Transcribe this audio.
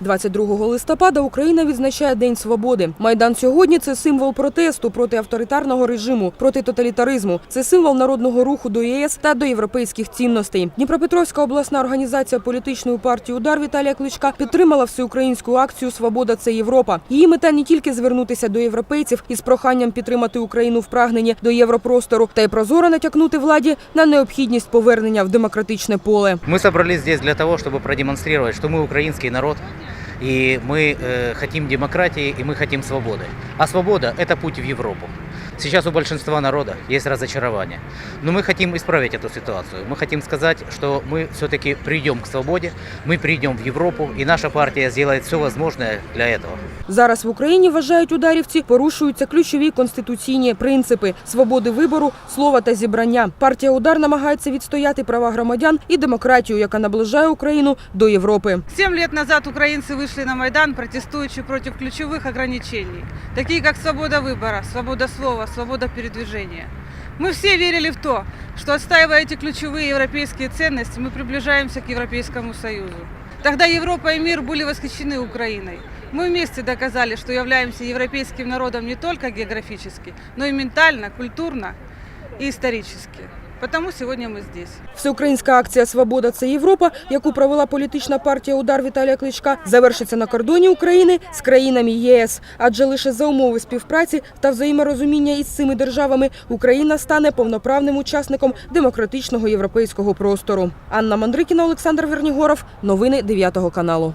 22 листопада Україна відзначає День свободи. Майдан сьогодні це символ протесту проти авторитарного режиму, проти тоталітаризму. Це символ народного руху до ЄС та до європейських цінностей. Дніпропетровська обласна організація політичної партії Удар Віталія Кличка підтримала всеукраїнську акцію Свобода це Європа. Її мета не тільки звернутися до європейців із проханням підтримати Україну в прагненні до європростору, та й прозоро натякнути владі на необхідність повернення в демократичне поле. Мы собрались здесь для того, чтобы продемонстрировать, что мы украинский народ, и мы э, хотим демократии, и мы хотим свободы. А свобода – это путь в Европу. Сейчас у большинства народа есть разочарование. Но мы хотим исправить эту ситуацию. Мы хотим сказать, что мы все-таки придем к свободе, мы придем в Европу, и наша партия сделает все возможное для этого. Зараз в Україні вважають ударівці, порушуються ключові конституційні принципи свободи вибору, слова та зібрання. Партія удар намагається відстояти права громадян і демократію, яка наближає Україну до Європи. Семь лет назад украинцы вышли на Майдан, протестующие против ключевых ограничений, такие как свобода выбора, свобода слова, свобода передвижения. Мы все верили в то, что отстаивая эти ключевые европейские ценности, мы приближаемся к Европейскому Союзу. Тогда Европа и мир были восхищены Украиной. Мы вместе доказали, что являемся европейским народом не только географически, но и ментально, культурно и исторически. Потому сегодня мы здесь. Всеукраїнська акція Свобода це Європа, яку провела політична партія Удар Віталія Кличка, завершиться на кордоні України з країнами ЄС. Адже лише за умови співпраці та взаєморозуміння із цими державами Україна стане повноправним учасником демократичного європейського простору. Анна Мандрикіна, Олександр Вернігоров. Новини 9 каналу.